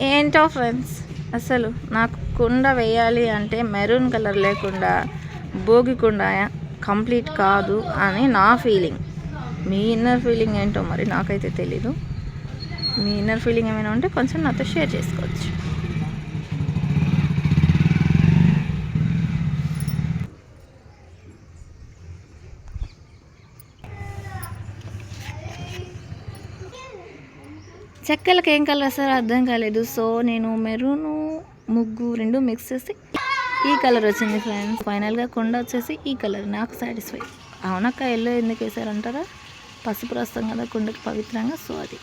ఏంటో ఫ్రెండ్స్ అసలు నాకు కుండ వేయాలి అంటే మెరూన్ కలర్ లేకుండా భోగి కుండ కంప్లీట్ కాదు అని నా ఫీలింగ్. మీ ఇన్నర్ ఫీలింగ్ ఏంటో మరి నాకైతే తెలీదు. మీ ఇన్నర్ ఫీలింగ్ ఏమైనా ఉంటే కొంచెం నాతో షేర్ చేసుకోవచ్చు. చెక్కలకి ఏం కలర్ వస్తారో అర్థం కాలేదు. సో నేను మెరూను ముగ్గు రెండు మిక్స్ చేసి ఈ కలర్ వచ్చింది ఫ్రెండ్స్ ఫైనల్గా కొండ వచ్చేసి ఈ కలర్. నాకు సాటిస్ఫై అవునక్క ఎల్లో ఎందుకు వేసారంటారా పసుపు రాస్తాం కదా కొండకు పవిత్రంగా. సో అది.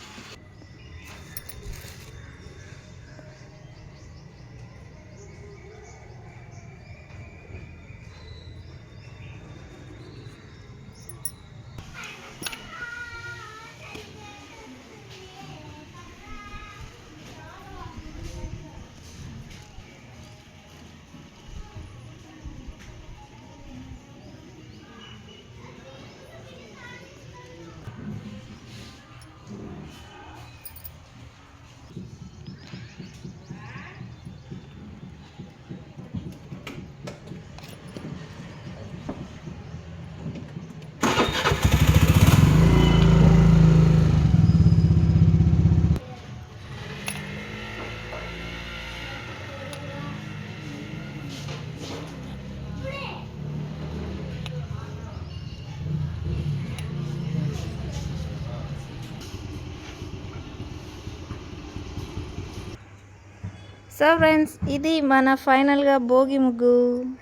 సో ఫ్రెండ్స్ ఇది మన ఫైనల్గా భోగి ముగ్గు.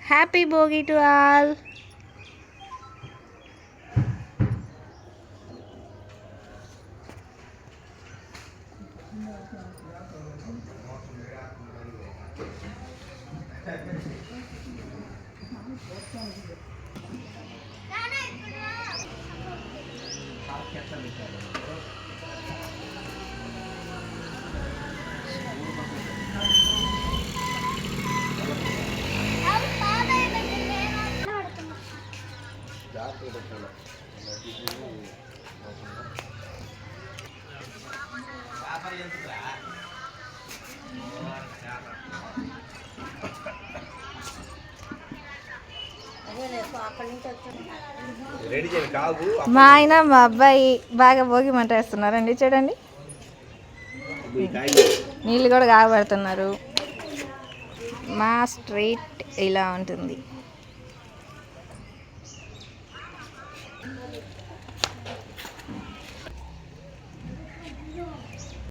Happy Bhogi to all ready మా ఆయన మా అబ్బాయి బాగా భోగి మంట వేస్తున్నారండి చూడండి. నీళ్ళు కూడా కాగబడుతున్నారు. మా స్ట్రీట్ ఇలా ఉంటుంది.